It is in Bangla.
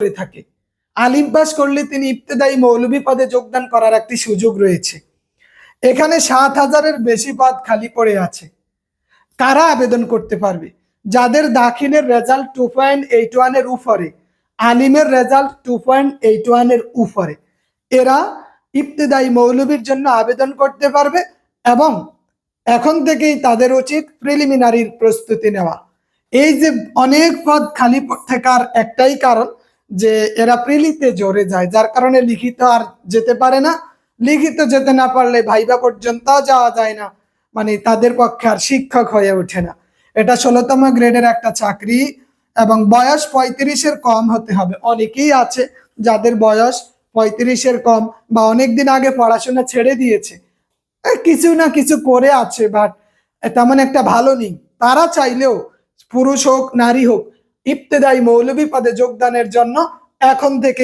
করে থাকে। আলিম পাস করলে তিনি ইবতেদায়ী মৌলভী পদে যোগদান করার একটি সুযোগ রয়েছে। এখানে সাত হাজারের বেশি পদ খালি পড়ে আছে। কারা আবেদন করতে পারবে? যাদের দাখিলের রেজাল্ট টু পয়েন্ট এইট ওয়ানের উপরে, আলিমের রেজাল্ট টু পয়েন্ট এইট ওয়ানের উপরে, এরা ইবতেদায়ী মৌলবীর জন্য আবেদন করতে পারবে এবং এখন থেকেই তাদের উচিত প্রিলিমিনারির প্রস্তুতি নেওয়া। এই যে অনেক পদ খালি থাকার একটাই কারণ যে এরা প্রিলিতে জোরে যায়, যার কারণে লিখিত আর যেতে পারে না। লিখিত যেতে না পারলে ভাইবা পর্যন্ত যাওয়া যায় না। মানে তাদের পক্ষে আর শিক্ষক হয়ে ওঠে না। এটা ষোলোতম গ্রেডের একটা চাকরি এবং বয়স পঁয়ত্রিশের কম হতে হবে। অনেকেই আছে যাদের বয়স পঁয়ত্রিশের কম বা অনেক দিন আগে পড়াশোনা ছেড়ে দিয়েছে। কিছু না কিছু করে আছে বাট তেমন একটা ভালো নেই। তারা চাইলেও পুরুষ হোক, নারী হোক ইবতেদায়ী মৌলভী পদে যোগদানের জন্য এখন থেকে